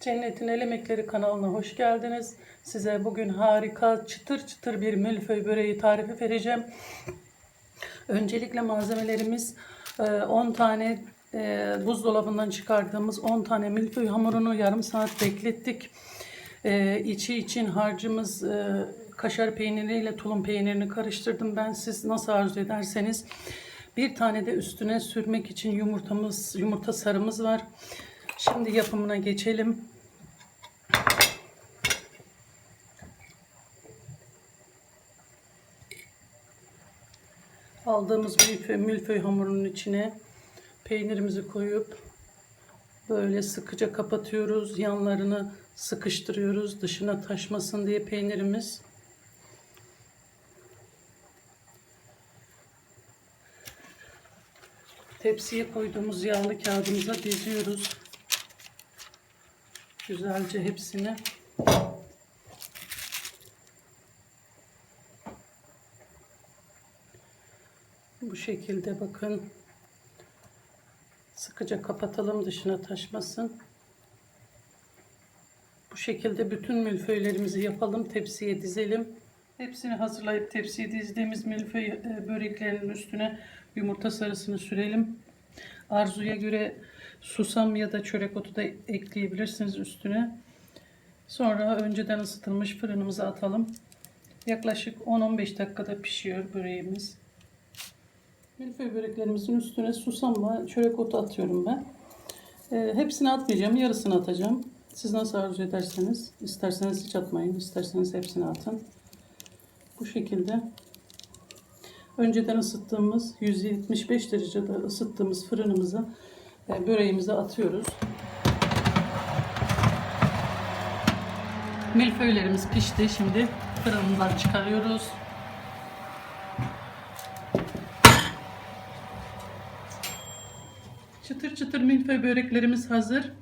Cennetin El Emekleri kanalına hoş geldiniz. Size bugün harika çıtır çıtır bir milföy böreği tarifi vereceğim. Öncelikle malzemelerimiz e, 10 tane e, buzdolabından çıkardığımız 10 tane milföy hamurunu yarım saat beklettik. E, içi için harcımız e, kaşar peyniriyle tulum peynirini karıştırdım. Ben siz nasıl arzu ederseniz. Bir tane de üstüne sürmek için yumurtamız, yumurta sarımız var. Şimdi yapımına geçelim. Aldığımız milföy, milföy hamurunun içine peynirimizi koyup böyle sıkıca kapatıyoruz. Yanlarını sıkıştırıyoruz dışına taşmasın diye peynirimiz. Tepsiye koyduğumuz yağlı kağıdımıza diziyoruz. Güzelce hepsini. Bu şekilde bakın. Sıkıca kapatalım dışına taşmasın. Bu şekilde bütün milföylerimizi yapalım. Tepsiye dizelim. Hepsini hazırlayıp tepsiye dizdiğimiz milföy e, böreklerinin üstüne yumurta sarısını sürelim. Arzuya göre susam ya da çörek otu da ekleyebilirsiniz üstüne. Sonra önceden ısıtılmış fırınımıza atalım. Yaklaşık 10-15 dakikada pişiyor böreğimiz. Milföy böreklerimizin üstüne susamla çörek otu atıyorum ben. Ee, hepsini atmayacağım, yarısını atacağım. Siz nasıl arzu ederseniz, isterseniz hiç atmayın, isterseniz hepsini atın. Bu şekilde önceden ısıttığımız 175 derecede ısıttığımız fırınımıza e, böreğimizi atıyoruz. Milföylerimiz pişti. Şimdi fırından çıkarıyoruz. Çıtır çıtır milföy böreklerimiz hazır.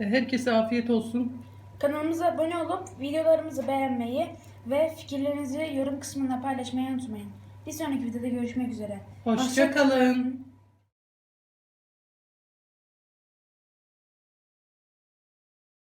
E, Herkese afiyet olsun. Kanalımıza abone olup videolarımızı beğenmeyi ve fikirlerinizi yorum kısmında paylaşmayı unutmayın. Bir sonraki videoda görüşmek üzere. Hoşça kalın.